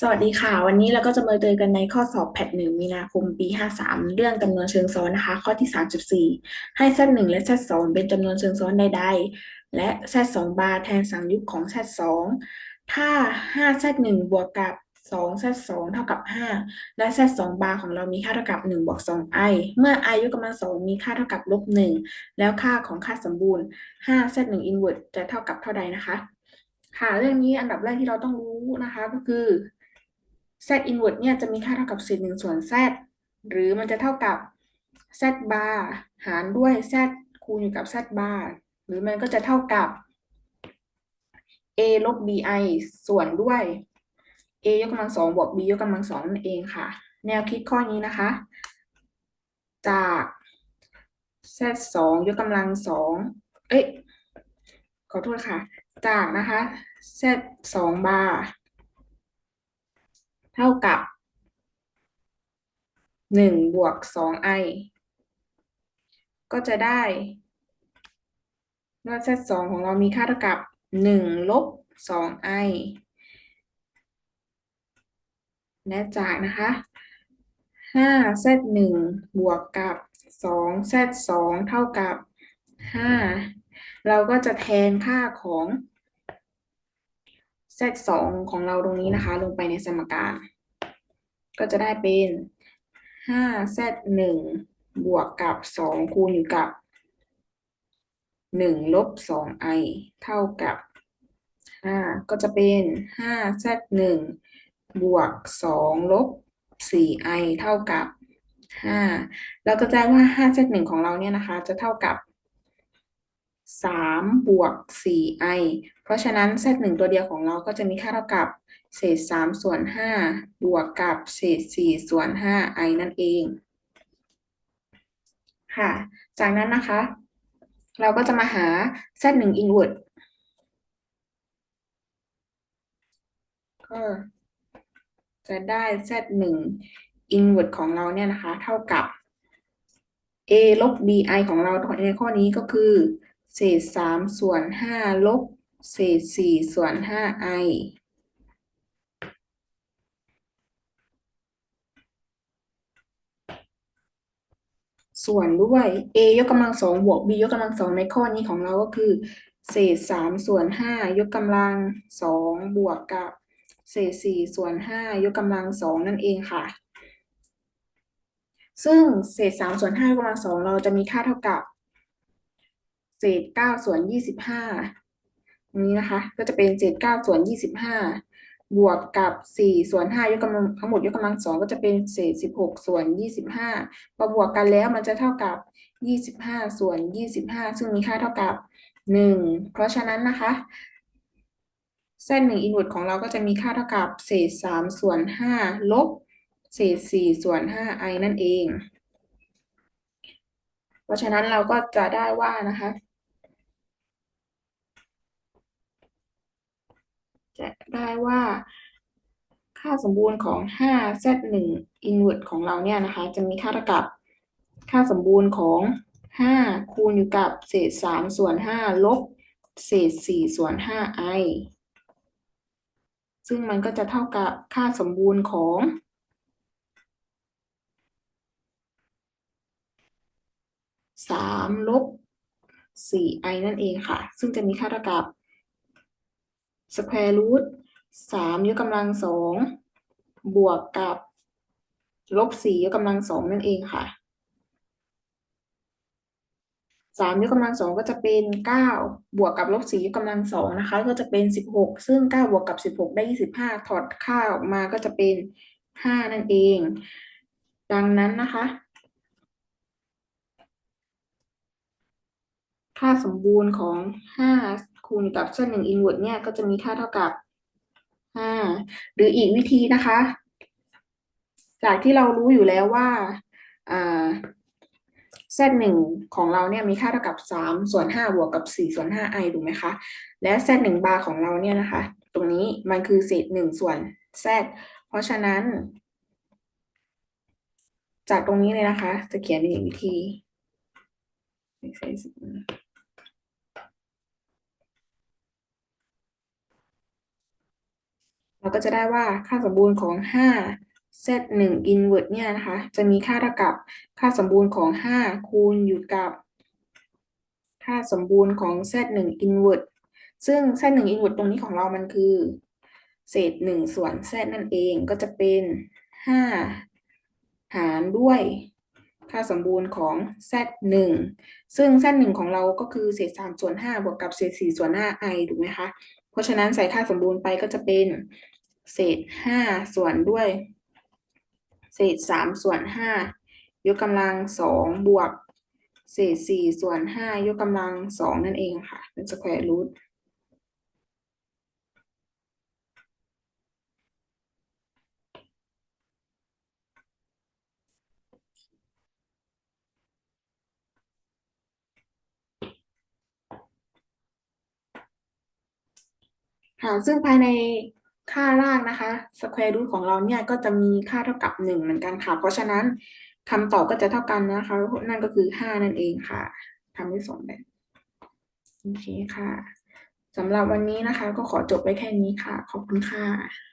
สวัสดีค่ะ วันนี้เราก็จะมาเจอกันในข้อสอบแพทหนึ่งมีนาคมปีห้าสามเรื่องจำนวนเชิงซ้อนนะคะ ข้อที่สามจุดสี่ให้ z หนึ่งและ z สองเป็นจำนวนเชิงซ้อนใดๆ และ z สองบาร์แทนสังยุกของ z สองถ้าห้า z หนึ่งบวกกับสอง z สองเท่ากับห้าและ z สองบาร์ของเรามีค่าเท่ากับหนึ่งบวกสอง i เมื่อ i ยกกำลังสองมีค่าเท่ากับลบหนึ่งแล้วค่าของค่าสมบูรณ์ห้า z หนึ่ง inverse จะเท่ากับเท่าใดนะคะ ค่ะเรื่องนี้อันดับแรกที่เราต้องรู้นะคะก็คือ z inverse เนี่ยจะมีค่าเท่ากับเศษหนึ่งส่วน z หรือมันจะเท่ากับ z bar หารด้วย z คูณอยู่กับ z bar หรือมันก็จะเท่ากับ a ลบ bi ส่วนด้วย a ยกกำลังสองบวก b ยกกำลังสองนั่นเองค่ะ แนวคิดข้อนี้นะคะ จาก z สองยกกำลังสองเอ้ยขอโทษค่ะ จากนะคะ z สองบาร์ เท่ากับหนึ่งบวกสอง i ก็จะได้ว่า z สองของเรามีค่าเท่ากับหนึ่งลบสอง i และจากนะคะห้า z หนึ่งบวกกับสอง z สองเท่ากับห้าเราก็จะแทนค่าของ z สองของเราตรงนี้นะคะ ลงไปในสมการ ก็จะได้เป็นห้า z หนึ่งบวกกับสองคูณอยู่กับหนึ่งลบสอง i เท่ากับห้าก็จะเป็นห้า z หนึ่งบวกสองลบสี่ i เท่ากับห้าเราก็จะได้ว่าห้า z หนึ่งของเราเนี่ยนะคะ จะเท่ากับ สามบวกสี่ i เพราะฉะนั้น z หนึ่งตัวเดียวของเราก็จะมีค่าเท่ากับ เศษสามส่วนห้าบวกกับเศษสี่ส่วนห้า i นั่นเอง ค่ะ จากนั้นนะคะ เราก็จะมาหา z หนึ่ง inverse ก็จะได้ z หนึ่ง inverse ของเราเนี่ยนะคะ เท่ากับ a ลบ bi ของเราในข้อนี้ก็คือ เศษสามส่วนห้าลบ เศษสี่ส่วนห้า i ส่วนด้วย a ยกกำลังสองบวก b ยกกำลังสองในข้อนี้ของเราก็คือ เศษสามส่วนห้ายกกำลังสองบวกกับ เศษสี่ส่วนห้ายกกำลังสองนั่นเองค่ะ ซึ่งเศษสามส่วนห้ายกกำลังสองเราจะมีค่าเท่ากับ เศษเก้าส่วนยี่สิบห้าตรงนี้นะคะ ก็จะเป็นเศษเก้าส่วนยี่สิบห้าบวกกับสี่ส่วนห้ายกกำลังทั้งหมดยกกำลังสองก็จะเป็นเศษสิบหกส่วนยี่สิบห้าพอบวกกันแล้วมันจะเท่ากับยี่สิบห้าส่วนยี่สิบห้าซึ่งมีค่าเท่ากับหนึ่งเพราะฉะนั้นนะคะเส้นหนึ่งอินเวอร์ของเราก็จะมีค่าเท่ากับเศษสามส่วนห้าลบเศษสี่ส่วนห้า i นั่นเอง เพราะฉะนั้นเราก็จะได้ว่านะคะ จะได้ว่าค่าสมบูรณ์ของ 5z 1 inverse ของเราเนี่ยนะคะ จะมีค่าเท่ากับค่าสมบูรณ์ของ 5 คูณอยู่กับเศษ 3 ส่วน 5 ลบ เศษ 4 ส่วน 5i ซึ่งมันก็จะเท่ากับค่าสมบูรณ์ของสามลบสี่ i นั่นเองค่ะ ซึ่งจะมีค่าเท่ากับ square root สามยกกำลังสองบวกกับลบสี่ยกกำลังสองนั่นเองค่ะสามยกกำลังสองก็จะเป็นเก้าบวกกับลบสี่ยกกำลังสองนะคะ ก็จะเป็นสิบหกซึ่งเก้าบวกกับสิบหกได้ยี่สิบห้าถอดค่าออกมาก็จะเป็นห้านั่นเอง ดังนั้นนะคะค่าสมบูรณ์ของห้า คูณกับเส้นหนึ่งอินเวอร์เนี่ยก็จะมีค่าเท่ากับห้าหรืออีกวิธีนะคะ จากที่เรารู้อยู่แล้วว่าอ่าเซตหนึ่งของเราเนี่ยมีค่าเท่ากับสามส่วนห้าบวกกับสี่ส่วนห้าไอถูกไหมคะ และเซตหนึ่งบาร์ของเราเนี่ยนะคะ ตรงนี้มันคือเศษหนึ่งส่วนแซเพราะฉะนั้น จากตรงนี้เลยนะคะ จะเขียนเป็นอีกวิธี เราก็จะได้ว่าค่าสมบูรณ์ของ 5 z 1 inverse เนี่ยนะคะ จะมีค่าเท่ากับค่าสมบูรณ์ของ 5 คูณอยู่กับ ค่าสมบูรณ์ของ z 1 inverse ซึ่ง z 1 inverse ตรงนี้ของเรามันคือ เศษ 1 ส่วน z นั่นเองก็จะเป็น 5 หารด้วยค่าสมบูรณ์ของ z 1ซึ่ง z 1ของเราก็คือเศษ3ส่วน5บวกกับเศษ4ส่วน5 i ถูกไหมคะ เพราะฉะนั้นใส่ค่าสมบูรณ์ไปก็จะเป็น เศษ5ส่วนด้วย เศษ3ส่วน5ยกกำลัง2บวก เศษ4ส่วน5ยกกำลัง2นั่นเองค่ะ เป็นสแควร์รูทค่ะซึ่งภายใน ค่าล่างนะคะสแควร์รูทของเราเนี่ยก็จะมีค่าเท่ากับ1เหมือนกันค่ะ เพราะฉะนั้นคำตอบก็จะเท่ากันนะคะ นั่นก็คือ5นั่นเองค่ะทำได้สองแบบโอเคค่ะสำหรับวันนี้นะคะ ก็ขอจบไปแค่นี้ค่ะ ขอบคุณค่ะ